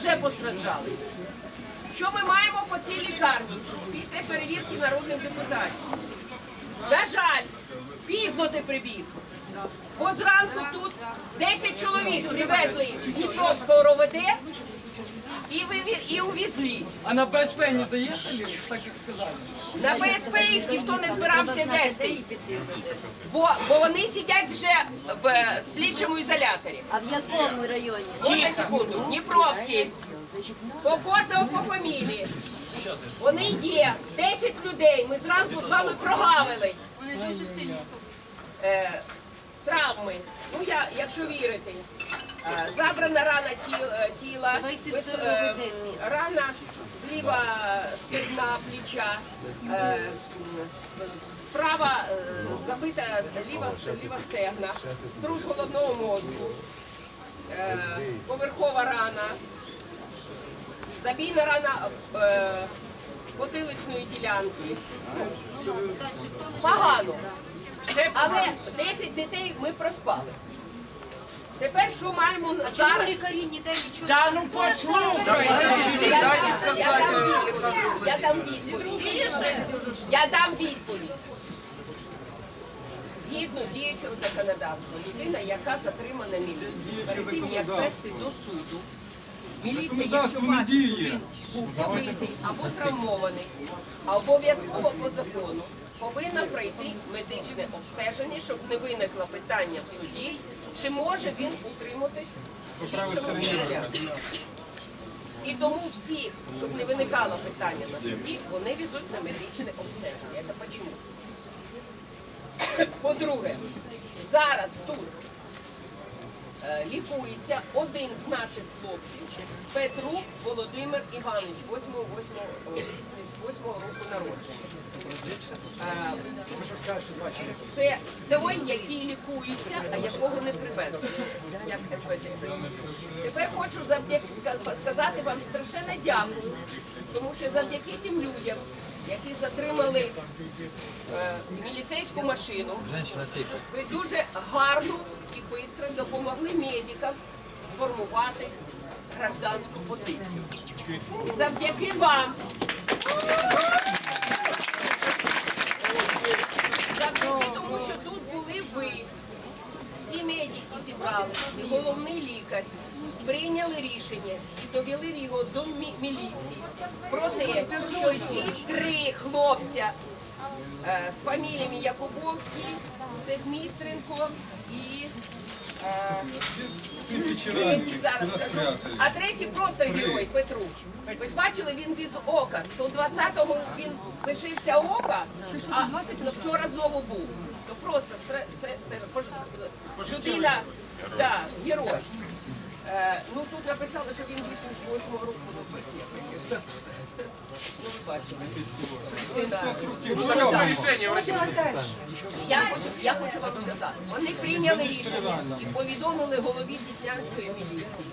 вже постраждали. Що ми маємо по цій лікарні після перевірки народних депутатів? На жаль, пізно ти прибіг. Бо зранку тут 10 чоловік привезли з Дніпровського РОВД і, виві- і увезли. А на БСП не доехали, так як сказали? На БСП їх ніхто не збирався вести, бо, бо вони сидять вже в е, слідчому ізоляторі. А в якому районі? Можна секунду, Дніпровський. По кожного по фамілії. Вони є. 10 людей. Ми зранку з вами прогавили. Вони дуже сильні. Е, травми. Ну я, якщо вірити. Е, забрана рана е, тіла. Е, рана зліва стегна, плеча. Справа забита ліва, ліва стегна, струс головного мозку поверхова рана, забійна рана потиличної ділянки. Погано. Але 10 дітей ми проспали. Тепер що маємо зараз? Лікарі ніде нічого. Да ну послухай! Я дам- я дам відповідь. Я дам відповідь. Я дам відповідь. Згідно діючого законодавства, людина, яка затримана міліцією, перед тим як вести до суду, міліція, якщо бачить, що він був побитий або травмований, а обов'язково по закону медичне обстеження, щоб не виникло питання в суді, чи може він утриматись в слідчому. І тому всі, щоб не виникало питання на суді, вони везуть на медичне обстеження. Це чому? По-друге, зараз тут лікується один з наших хлопців, Петрук Володимир Іванович, 8 88 року народження. Е, Це той, який лікується, а якого не привезли, як епідемія. Тепер хочу завдяки ска- сказати вам страшенно дякую, тому що завдяки тим людям, які затримали е, міліцейську машину, ви дуже гарно і швидко допомогли медикам сформувати гражданську позицію. Завдяки вам. Завдяки тому, що тут були ви, всі медики зібрали, і головний лікар прийняли рішення і довели його до мі- міліції про те, що ці три хлопця е, з фаміліями Якубовський, Цехмістренко і е, третій зараз скажу. А третій просто герой Петрук. Ви ж бачили, він без ока. То 20-го він лишився ока, а вчора знову був. То просто це, це пож- людина, да, герой. Е, ну тут написали, що він 88 року. Ну. Я хочу, я хочу вам сказати, вони прийняли рішення і повідомили голові Діснянської міліції,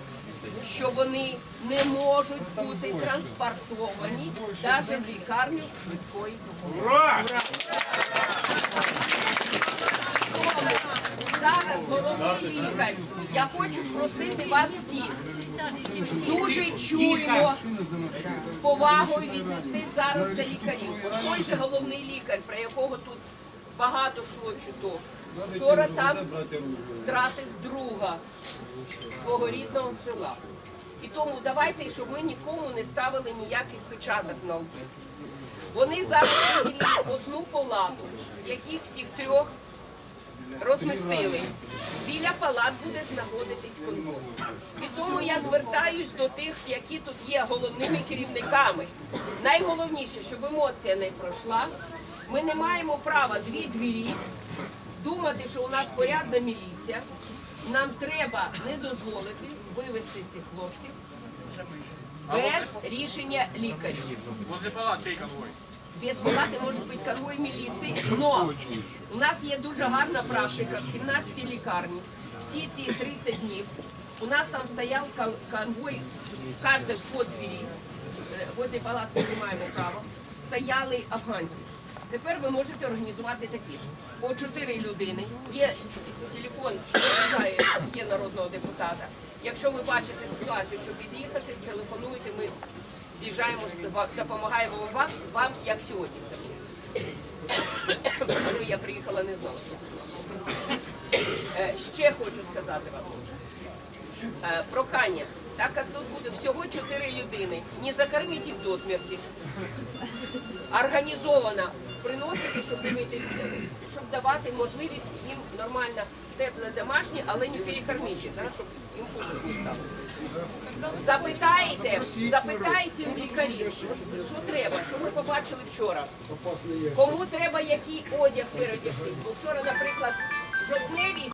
що вони не можуть бути транспортовані навіть в лікарню швидкої допомоги. Зараз головний лікар. Я хочу просити вас всіх дуже чуйно, з повагою віднестись зараз до лікарів. Той же головний лікар, про якого тут багато шло чуток, вчора там втратив друга свого рідного села. І тому давайте, щоб ми нікому не ставили ніяких печаток на лбі. Вони зараз одну палату, яких всіх трьох розмістили. Біля палат буде знаходитись конвой. І тому я звертаюсь до тих, які тут є головними керівниками. Найголовніше, щоб емоція не пройшла. Ми не маємо права дві двері думати, що у нас порядна міліція. Нам треба не дозволити вивезти цих хлопців без рішення лікарів. Возле палат чей конвой? Без палати може бути конвой міліції, но у нас є дуже гарна практика в 17 лікарні. Всі ці 30 днів у нас там стояв кон- конвой, кожен вход двері, е, возле палат не маємо права, стояли афганці. Тепер ви можете організувати такі ж. По чотири людини. Є телефон, є народного депутата. Якщо ви бачите ситуацію, що під'їхати, телефонуйте, ми з'їжджаємо, допомагаємо вам, вам як сьогодні це було. Я приїхала, не знала. що. Е, Ще хочу сказати вам. Е, Прохання, так як тут буде всього чотири людини, не закорміть їх до смерті. Організовано приносити, щоб дивитись, е, щоб давати можливість їм нормально тепле домашнє, але не перекормити, да, щоб їм хуже не стало. Запитайте, запитайте у лікарів, що, що треба, що ми побачили вчора. Кому треба який одяг передягти. Бо вчора, наприклад, жовтневі